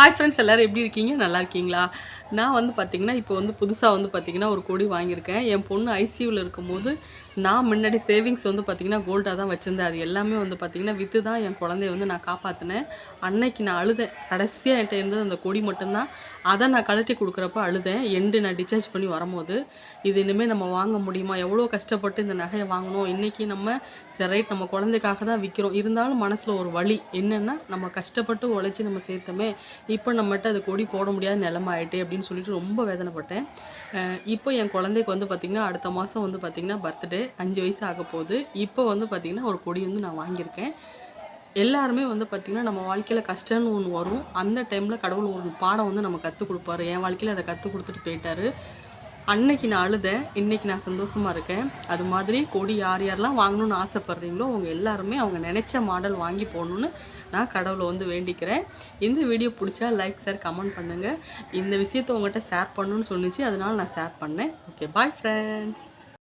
Hi friends எல்லோரும் எப்படி இருக்கீங்க? நல்லா இருக்கீங்களா? நான் வந்து பார்த்திங்கன்னா இப்போ வந்து புதுசாக வந்து பார்த்திங்கன்னா ஒரு கொடி வாங்கியிருக்கேன். என் பொண்ணு ஐசியூவில் இருக்கும்போது நான் முன்னாடி சேவிங்ஸ் வந்து பார்த்திங்கன்னா கோல்டாக தான் வச்சுருந்தேன். அது எல்லாமே வந்து பார்த்திங்கன்னா விற்று தான் என் குழந்தைய வந்து நான் காப்பாற்றினேன் அன்னைக்கு நான் அழுதேன். கடைசியாக என்கிட்ட இருந்தது அந்த கொடி மட்டும்தான். அதை நான் கழட்டி கொடுக்குறப்ப அழுதேன். எண்டு நான் டிஸ்சார்ஜ் பண்ணி வரும்போது இது இனிமேல் நம்ம வாங்க முடியுமா? எவ்வளோ கஷ்டப்பட்டு இந்த நகையை வாங்கணும் இன்றைக்கி நம்ம சரி ரைட் நம்ம குழந்தைக்காக தான் விற்கிறோம் இருந்தாலும் மனசில் ஒரு வலி என்னென்னா நம்ம கஷ்டப்பட்டு உழைச்சி நம்ம சேர்த்தோமே. இப்போ நம்மகிட்ட அது கொடி போட முடியாத நிலம ஆயிட்டே அப்படின்னு சொல்லிட்டு ரொம்ப வேதனைப்பட்டேன். இப்போ என் குழந்தைக்கு வந்து பார்த்திங்கன்னா அடுத்த மாதம் வந்து பார்த்திங்கன்னா பர்த்டே அஞ்சு வயசு ஆக போகுது. இப்போ வந்து பார்த்திங்கன்னா ஒரு கொடி வந்து நான் வாங்கியிருக்கேன். எல்லாருமே வந்து பார்த்திங்கன்னா நம்ம வாழ்க்கையில் கஷ்டம்னு ஒன்று வரும். அந்த டைமில் கடவுள் ஒரு பாடம் வந்து நம்ம கற்றுக் கொடுப்பாரு. என் வாழ்க்கையில் அதை கற்றுக் கொடுத்துட்டு போயிட்டாரு. அன்னைக்கு நான் அழுதேன். இன்னைக்கு நான் சந்தோஷமாக இருக்கேன். அது மாதிரி கொடி யார் யாரெல்லாம் வாங்கணும்னு ஆசைப்பட்றீங்களோ அவங்க எல்லாருமே அவங்க நினச்ச மாடல் வாங்கி போடணுன்னு நான் கடவுளை வந்து வேண்டிக்கிறேன். இந்த வீடியோ பிடிச்சா லைக் ஷேர் கமெண்ட் பண்ணுங்கள் இந்த விஷயத்தை உங்கள்கிட்ட ஷேர் பண்ணணும்னு சொன்னிச்சு அதனால் நான் ஷேர் பண்ணேன். Okay bye friends